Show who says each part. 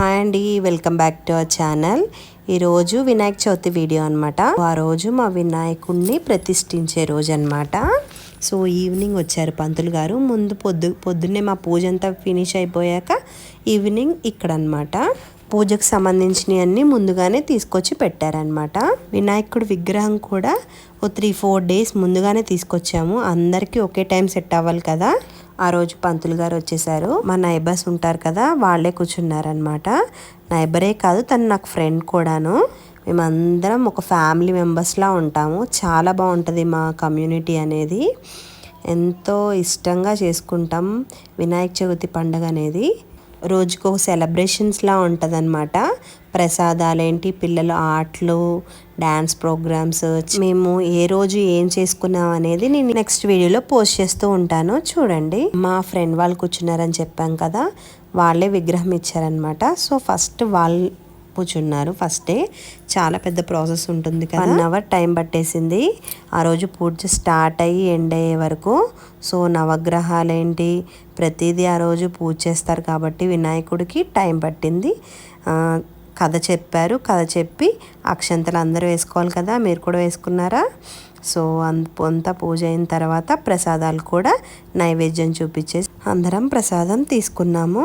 Speaker 1: Hi అండి welcome back to our channel. ఈరోజు Vinayaka Chavithi video అనమాట ఆ రోజు మా వినాయకుడిని ప్రతిష్ఠించే రోజు అనమాట సో ఈవినింగ్ వచ్చారు పంతులు గారు. ముందు పొద్దు పొద్దున్నే మా పూజ అంతా ఫినిష్ అయిపోయాక ఈవినింగ్ ఇక్కడ అనమాట పూజకు సంబంధించినవి అన్నీ ముందుగానే తీసుకొచ్చి పెట్టారనమాట వినాయకుడు విగ్రహం కూడా ఓ త్రీ ఫోర్ డేస్ ముందుగానే తీసుకొచ్చాము. అందరికీ ఒకే టైం సెట్ అవ్వాలి కదా. ఆ రోజు పంతులు గారు వచ్చేసారు. మా నైబర్స్ ఉంటారు కదా వాళ్ళే కూర్చున్నారనమాట నైబరే కాదు తను నాకు ఫ్రెండ్ కూడాను. మేమందరం ఒక ఫ్యామిలీ మెంబర్స్లా ఉంటాము. చాలా బాగుంటుంది మా కమ్యూనిటీ అనేది. ఎంతో ఇష్టంగా చేసుకుంటాం. వినాయక చవితి పండుగ అనేది. రోజుకో సెలబ్రేషన్స్లా ఉంటుందన్నమాట. ప్రసాదాలేంటి పిల్లల ఆటలు డ్యాన్స్ ప్రోగ్రామ్స్. మేము ఏ రోజు ఏం చేసుకున్నాం అనేది నేను నెక్స్ట్ వీడియోలో పోస్ట్ చేస్తూ ఉంటాను. చూడండి. మా ఫ్రెండ్ వాళ్ళు కూర్చున్నారని చెప్పాం కదా. వాళ్ళే విగ్రహం ఇచ్చారనమాట సో ఫస్ట్ వాళ్ళు కూర్చున్నారు ఫస్ట్ డే చాలా పెద్ద ప్రాసెస్ ఉంటుంది కదా. వన్ అవర్ టైం పట్టేసింది. ఆ రోజు పూజ స్టార్ట్ అయ్యి ఎండ్ అయ్యే వరకు. సో నవగ్రహాలు ఏంటి? ప్రతిదీ ఆ రోజు పూజ చేస్తారు కాబట్టి వినాయకుడికి టైం పట్టింది. కథ చెప్పారు. కథ చెప్పి అక్షంతలు అందరూ వేసుకోవాలి కదా. మీరు కూడా వేసుకున్నారా? సో అంతా పూజ అయిన తర్వాత ప్రసాదాలు కూడా నైవేద్యం చూపించేసి అందరం ప్రసాదం తీసుకున్నాము.